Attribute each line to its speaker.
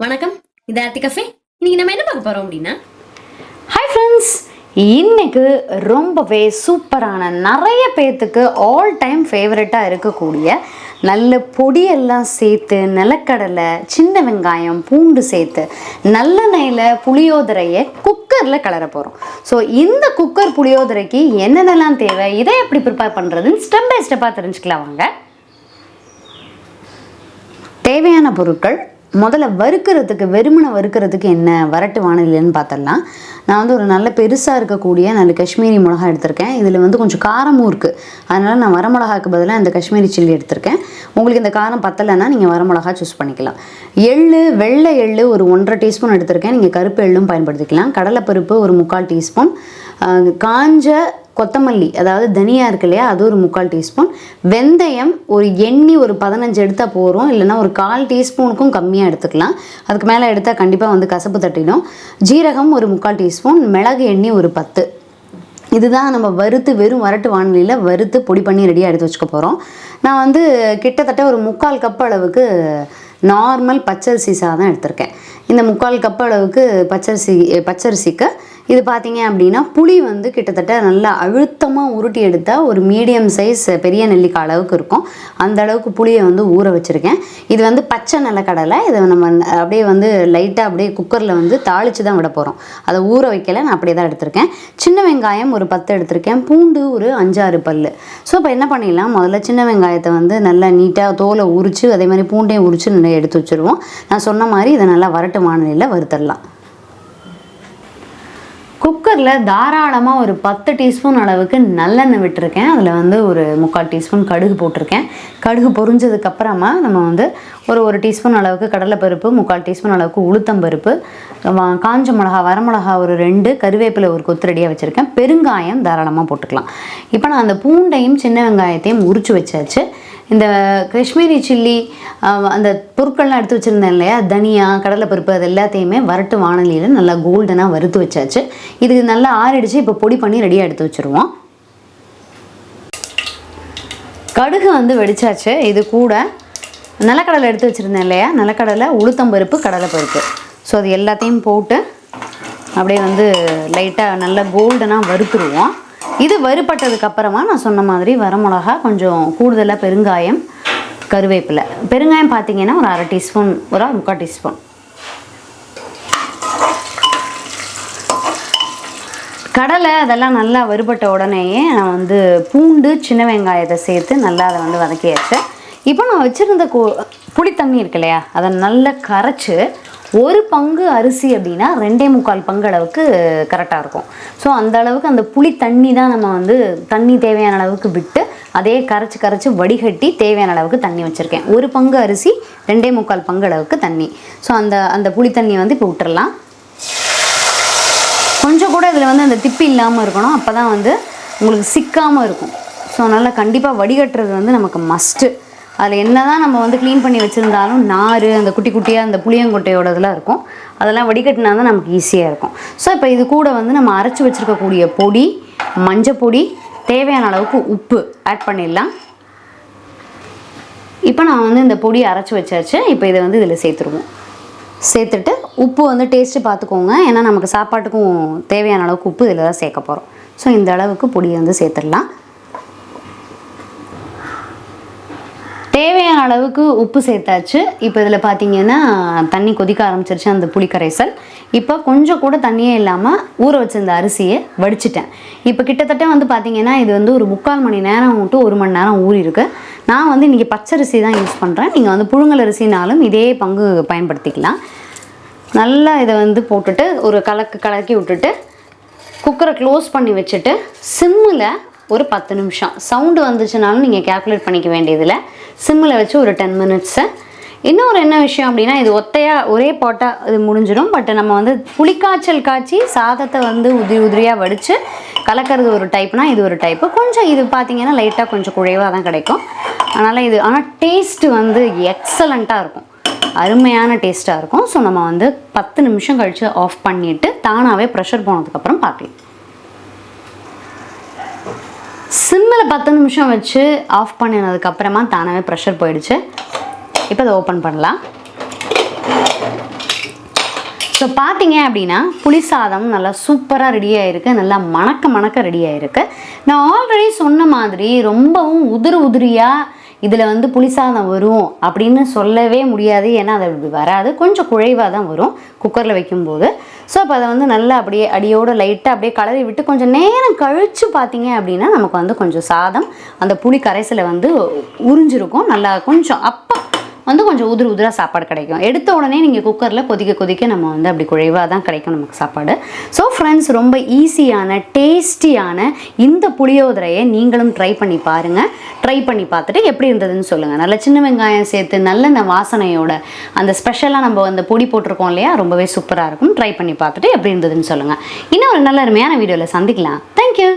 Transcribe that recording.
Speaker 1: வணக்கம். இது ஆர்த்தி கஃபே. இன்னைக்கு நம்ம என்ன பார்க்க போறோம் அப்படின்னா?
Speaker 2: ஹாய் ஃப்ரெண்ட்ஸ் இன்னைக்கு ரொம்பவே சூப்பரான நிறைய பேர்த்துக்கு ஆல் டைம் ஃபேவரட்டாக இருக்கக்கூடிய நல்ல பொடியெல்லாம் சேர்த்து நிலக்கடலை சின்ன வெங்காயம் பூண்டு சேர்த்து நல்லெண்ணெயில் புளியோதரையை குக்கரில் கலர போகிறோம் ஸோ இந்த குக்கர் புளியோதரைக்கு என்னென்னலாம் தேவை இதை எப்படி ப்ரிப்பேர் பண்ணுறதுன்னு ஸ்டெப் பை ஸ்டெப்பாக தெரிஞ்சுக்கலாம் வாங்க. தேவையான பொருட்கள் முதல்ல வறுக்கிறதுக்கு வெறுமனை வறுக்கிறதுக்கு என்ன வரட்டு வானிலைன்னு பார்த்தரலாம் நான் வந்து ஒரு நல்ல பெருசாக இருக்கக்கூடிய நல்ல காஷ்மீரி மிளகா எடுத்திருக்கேன். இதில் வந்து கொஞ்சம் காரமும் இருக்குது அதனால் நான் வரமிளகாக்கு பதிலாக இந்த காஷ்மீரி சில்லி எடுத்திருக்கேன். உங்களுக்கு இந்த காரம் பத்தலைன்னா நீங்கள் வரமிளகா சூஸ் பண்ணிக்கலாம். எள்ளு வெள்ளை எள்ளு ஒரு ஒன்றரை டீஸ்பூன் எடுத்திருக்கேன். நீங்கள் கருப்பு எள்ளும் பயன்படுத்திக்கலாம். கடலைப்பருப்பு ஒரு முக்கால் டீஸ்பூன். காஞ்ச கொத்தமல்லி அதாவது தனியா இருக்கு இல்லையா அது ஒரு முக்கால் டீஸ்பூன். வெந்தயம் ஒரு எண்ணி ஒரு பதினஞ்சு எடுத்தால் போகிறோம் இல்லைன்னா ஒரு கால் டீஸ்பூனுக்கும் கம்மியாக எடுத்துக்கலாம். அதுக்கு மேலே எடுத்தால் கண்டிப்பாக வந்து கசப்பு தட்டிடும். ஜீரகம் ஒரு முக்கால் டீஸ்பூன். மிளகு எண்ணி ஒரு பத்து. இதுதான் நம்ம வறுத்து வெறும் வரட்டு வானிலையில் வறுத்து பொடி பண்ணி ரெடியாக எடுத்து வச்சுக்க போகிறோம் நான் வந்து கிட்டத்தட்ட ஒரு முக்கால் கப் அளவுக்கு நார்மல் பச்சரிசி சாதம் எடுத்திருக்கேன். இந்த முக்கால் கப் அளவுக்கு பச்சரிசி பச்சரிசிக்கு இது பார்த்தீங்க அப்படின்னா புளி வந்து கிட்டத்தட்ட நல்லா அழுத்தமாக உருட்டி எடுத்தால் ஒரு மீடியம் சைஸ் பெரிய நெல்லிக்காய் அளவுக்கு இருக்கும். அந்த அளவுக்கு புளியை வந்து ஊற வச்சுருக்கேன். இது வந்து பச்சை நிலக்கடலை. இதை நம்ம அப்படியே வந்து லைட்டாக அப்படியே குக்கரில் வந்து தாளித்து தான் விட போகிறோம் அதை ஊற வைக்கல நான் அப்படியே தான் எடுத்திருக்கேன். சின்ன வெங்காயம் ஒரு பத்து எடுத்திருக்கேன். பூண்டு ஒரு அஞ்சாறு பல் ஸோ இப்போ என்ன பண்ணிடலாம்? முதல்ல சின்ன வெங்காயத்தை வந்து நல்லா நீட்டாக தோலை உரித்து அதே மாதிரி பூண்டையும் உரித்து நல்லா எடுத்து வச்சுருவோம். நான் சொன்ன மாதிரி இதை நல்லா வரட்டு வானிலையில் வறுத்தரலாம். குக்கரில் தாராளமாக ஒரு பத்து டீஸ்பூன் அளவுக்கு நல்லெண்ணெய் விட்டுருக்கேன். அதில் வந்து ஒரு முக்கால் டீஸ்பூன் கடுகு போட்டிருக்கேன். கடுகு பொரிஞ்சதுக்கு அப்புறமா நம்ம வந்து ஒரு ஒரு டீஸ்பூன் அளவுக்கு கடலைப்பருப்பு முக்கால் டீஸ்பூன் அளவுக்கு உளுத்தம்பருப்பு வா- காஞ்ச மிளகா வரமிளகா ஒரு ரெண்டு கருவேப்பிலை ஒரு கொத்துரடியாக வச்சுருக்கேன். பெருங்காயம் தாராளமாக போட்டுக்கலாம். இப்போ நான் அந்த பூண்டையும் சின்ன வெங்காயத்தையும் உரிச்சு வச்சாச்சு. இந்த காஷ்மீரி சில்லி அந்த பொருட்கள்லாம் எடுத்து வச்சுருந்தேன் இல்லையா? தனியா கடலைப்பருப்பு அது எல்லாத்தையுமே வரட்டு வானலியில் நல்லா கோல்டனாக வறுத்து வச்சாச்சு. இது நல்லா ஆறிடுச்சு இப்போ பொடி பண்ணி ரெடியாக எடுத்து வச்சுருவோம். கடுகு வந்து வெடிச்சாச்சு இது கூட நிலக்கடலை எடுத்து வச்சுருந்தேன் இல்லையா? நிலக்கடலை உளுத்தம்பருப்பு கடலைப்பருப்பு ஸோ அது எல்லாத்தையும் போட்டு அப்படியே வந்து லைட்டாக நல்லா கோல்டனாக வறுத்துருவோம். இது வறுபட்டதுக்கு அப்புறமா நான் சொன்ன மாதிரி வரமிளகா கொஞ்சம் கூடுதலாக பெருங்காயம் கருவேப்பிலை. பெருங்காயம் பார்த்தீங்கன்னா ஒரு அரை டீஸ்பூன் ஒரு முக்கால் டீஸ்பூன். கடலை அதெல்லாம் நல்லா வறுபட்ட உடனேயே நான் வந்து பூண்டு சின்ன வெங்காயத்தை சேர்த்து நல்லா அதை வந்து வதக்கி வச்சேன் இப்போ நான் வச்சுருந்த கு புளி தண்ணி இருக்கு இல்லையா அதை நல்லா கரைச்சி ஒரு பங்கு அரிசி அப்படின்னா ரெண்டே முக்கால் பங்கு அளவுக்கு கரெக்டாக இருக்கும். ஸோ அந்த அளவுக்கு அந்த புளி தண்ணி தான் நம்ம வந்து தண்ணி தேவையான அளவுக்கு விட்டு அதே கரைச்சி கரைச்சி வடிகட்டி தேவையான அளவுக்கு தண்ணி வச்சுருக்கேன். ஒரு பங்கு அரிசி ரெண்டே முக்கால் பங்கு அளவுக்கு தண்ணி. ஸோ அந்த அந்த புளி தண்ணியை வந்து இப்போ விட்டுறலாம். கொஞ்சம் கூட இதில் வந்து அந்த திப்பி இல்லாமல் இருக்கணும். அப்போ தான் வந்து உங்களுக்கு சிக்காமல் இருக்கும். ஸோ அதனால் கண்டிப்பாக வடிகட்டுறது வந்து நமக்கு மஸ்ட்டு அதில் என்ன தான் நம்ம வந்து க்ளீன் பண்ணி வச்சுருந்தாலும் நார் அந்த குட்டி குட்டியாக அந்த புளியங்கொட்டையோட இதெல்லாம் இருக்கும். அதெல்லாம் வடிகட்டினா தான் நமக்கு ஈஸியாக இருக்கும். ஸோ இப்போ இது கூட வந்து நம்ம அரைச்சி வச்சுருக்கக்கூடிய பொடி மஞ்சள் பொடி தேவையான அளவுக்கு உப்பு ஆட் பண்ணிடலாம். இப்போ நான் வந்து இந்த பொடியை அரைச்சி வச்சாச்சு. இப்போ இதை வந்து இதில் சேர்த்துருவோம். சேர்த்துட்டு உப்பு வந்து டேஸ்ட்டு பார்த்துக்கோங்க. ஏன்னா நமக்கு சாப்பாட்டுக்கும் தேவையான அளவுக்கு உப்பு இதில் தான் சேர்க்க போகிறோம் ஸோ இந்த அளவுக்கு பொடியை வந்து சேர்த்துடலாம் தேவையான அளவுக்கு உப்பு சேர்த்தாச்சு. இப்போ இதில் பார்த்தீங்கன்னா தண்ணி கொதிக்க ஆரம்பிச்சிருச்சு அந்த புளிக்கரைசல். இப்போ கொஞ்சம் கூட தண்ணியே இல்லாமல் ஊற வச்சிருந்த அரிசியை வடிச்சிட்டேன். இப்போ கிட்டத்தட்ட வந்து பார்த்தீங்கன்னா இது வந்து ஒரு முக்கால் மணி நேரம் விட்டு ஒரு மணி நேரம் ஊறிருக்கு நான் வந்து இன்றைக்கி பச்சரிசி தான் யூஸ் பண்ணுறேன் நீங்கள் வந்து புழுங்கல் அரிசினாலும் இதே பங்கு பயன்படுத்திக்கலாம். நல்லா இதை வந்து போட்டுட்டு ஒரு கலக்கு கலக்கி விட்டுட்டு குக்கரை க்ளோஸ் பண்ணி வச்சுட்டு சிம்மில் ஒரு பத்து நிமிஷம். சவுண்டு வந்துச்சுனாலும் நீங்கள் கேல்குலேட் பண்ணிக்க வேண்டியதில்லை. சிம்மில் வச்சு ஒரு டென் மினிட்ஸு இன்னொரு என்ன விஷயம் அப்படின்னா இது ஒத்தையாக ஒரே போட்டால் இது முடிஞ்சிடும். பட் நம்ம வந்து புளிக்காய்ச்சல் காய்ச்சி சாதத்தை வந்து உதிரி உதிரியாக வடித்து கலக்கிறது ஒரு டைப்னா இது ஒரு டைப்பு கொஞ்சம் இது பார்த்திங்கன்னா லைட்டாக கொஞ்சம் குழைவாக தான் கிடைக்கும். அதனால் இது ஆனால் டேஸ்ட்டு வந்து எக்ஸலண்ட்டாக இருக்கும். அருமையான டேஸ்ட்டாக இருக்கும். ஸோ நம்ம வந்து பத்து நிமிஷம் கழித்து ஆஃப் பண்ணிவிட்டு தானாகவே ப்ரெஷர் போனதுக்கப்புறம் பார்க்கலாம் சிம்மில் பத்து நிமிஷம் வச்சு ஆஃப் பண்ணினதுக்கப்புறமா தானாகவே ப்ரெஷர் போயிடுச்சு. இப்போ அதை ஓப்பன் பண்ணலாம். ஸோ பார்த்தீங்க அப்படின்னா புளி சாதம் நல்லா சூப்பராக ரெடி ஆகிருக்கு நல்லா மணக்க மணக்க ரெடி ஆகிருக்கு நான் ஆல்ரெடி சொன்ன மாதிரி ரொம்பவும் உதிரி உதிரியாக இதில் வந்து புளிசாதம் வரும் அப்படின்னு சொல்லவே முடியாது. ஏன்னா அது அப்படி வராது. கொஞ்சம் குழைவாக தான் வரும் குக்கரில் வைக்கும்போது. ஸோ அப்போ அதை வந்து நல்லா அப்படியே அடியோடு லைட்டாக அப்படியே கலரி விட்டு கொஞ்சம் நேரம் கழித்து பார்த்தீங்க அப்படின்னா நமக்கு வந்து கொஞ்சம் சாதம் அந்த புளி கரைசலை வந்து உறிஞ்சிருக்கும். நல்லா கொஞ்சம் அப்போ வந்து கொஞ்சம் உதிர் உதிராக சாப்பாடு கிடைக்கும். எடுத்த உடனே நீங்கள் குக்கரில் கொதிக்க கொதிக்க நம்ம வந்து அப்படி குழைவாக தான் கிடைக்கும் நமக்கு சாப்பாடு. ஸோ ஃப்ரெண்ட்ஸ் ரொம்ப ஈஸியான டேஸ்டியான இந்த புளியோதரையை நீங்களும் ட்ரை பண்ணி பாருங்கள் ட்ரை பண்ணி பார்த்துட்டு எப்படி இருந்ததுன்னு சொல்லுங்கள் நல்ல சின்ன வெங்காயம் சேர்த்து நல்ல இந்த வாசனையோட அந்த ஸ்பெஷலாக நம்ம அந்த பொடி போட்டிருக்கோம் இல்லையா? ரொம்பவே சூப்பராக இருக்கும். ட்ரை பண்ணி பார்த்துட்டு எப்படி இருந்ததுன்னு சொல்லுங்கள் இன்னும் ஒரு நல்ல அருமையான வீடியோவில் சந்திக்கலாம். தேங்க்யூ